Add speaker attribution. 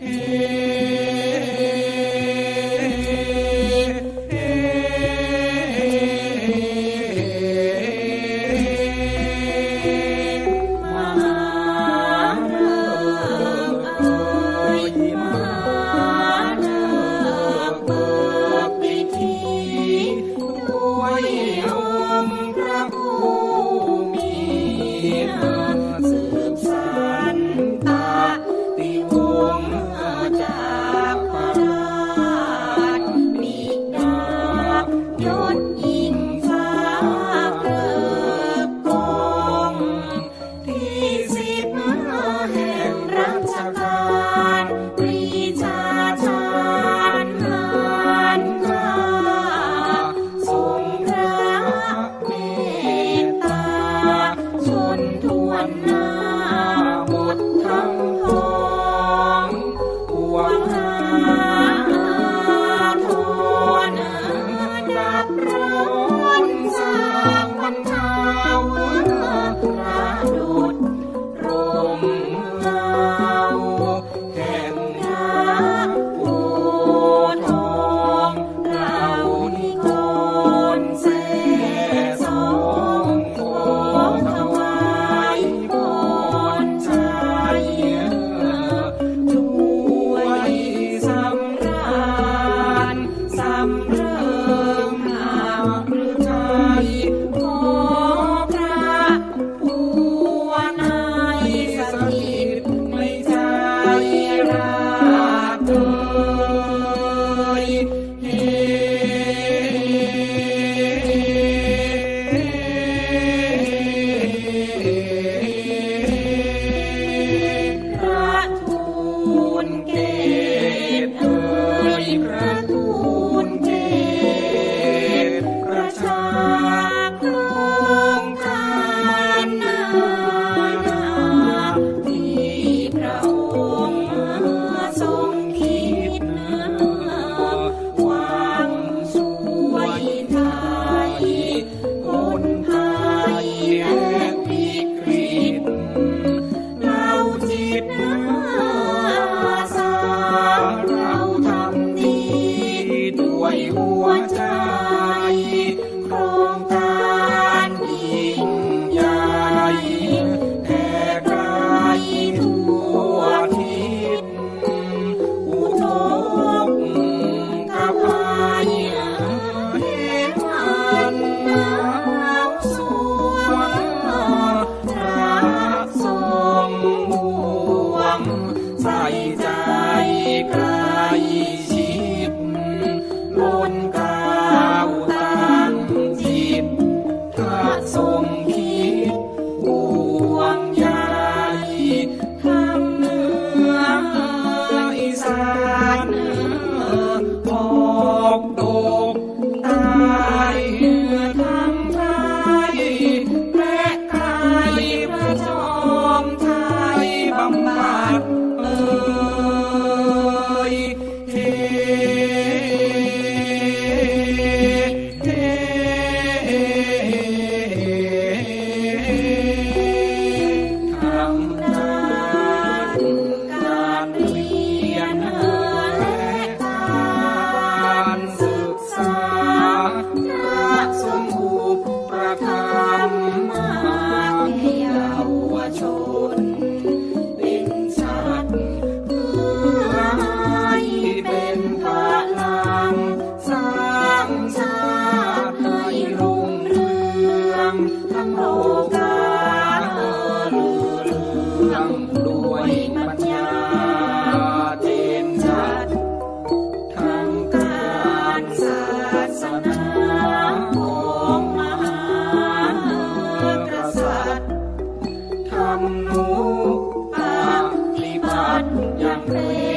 Speaker 1: เมูลเก แผ่ไกลทั่วทิศอุทกกะพายเอวันน้ำสวงรักทรงห่ใส Tụ ทั้งโลกาลือเรื่องด้วยปัญญาเต็มจัดทั้งการศาสนาของมหากษัตว์ทำนุปฏิบัติอย่างเร็ว